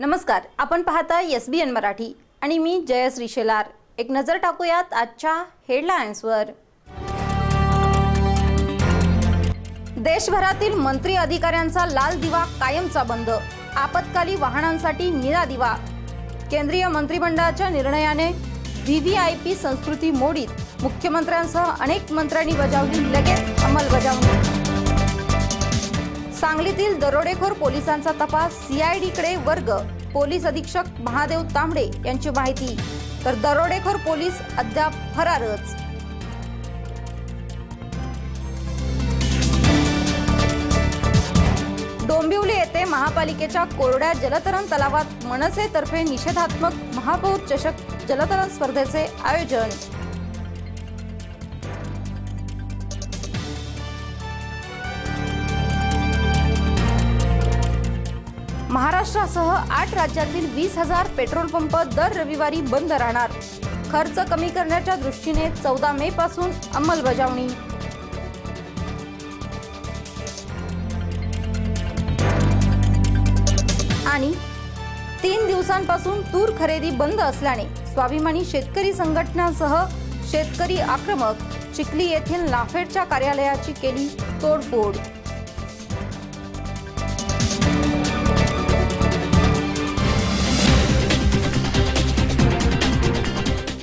नमस्कार आपण पाहता एस बी एन मराठी आणि मी जयश्री शेलार. एक नजर टाकूयात आजच्या हेडलाईन्सवर देशभरातील मंत्री अधिकाऱ्यांचा लाल दिवा कायमचा बंद आपत्काली वाहनांसाठी निळा दिवा. केंद्रीय मंत्रिमंडळाच्या निर्णयाने व्हीव्हीआयपी संस्कृती मोडीत मुख्यमंत्र्यांसह अनेक मंत्र्यांनी बजावली लगेच अंमलबजावणी. सांगलीतील दरोडेखोर पोलिसांचा तपास सीआयडीकडे वर्ग. पोलीस अधीक्षक महादेव तांबडे यांची माहिती. तर दरोडेखोर पोलीस अद्याप फरारच. डोंबिवली येथे महापालिकेच्या कोरड्या जलतरण तलावात मनसेतर्फे निषेधात्मक महापौर चषक जलतरण स्पर्धेचे आयोजन. महाराष्ट्रासह आठ राज्यातील वीस हजार पेट्रोल पंप दर रविवारी बंद राहणार. खर्च कमी करण्याच्या दृष्टीने चौदा मे पासून अंमलबजावणी. आणि तीन दिवसांपासून तूर खरेदी बंद असल्याने स्वाभिमानी शेतकरी संघटनांसह शेतकरी आक्रमक. चिखली येथील नाफेडच्या कार्यालयाची केली तोडफोड.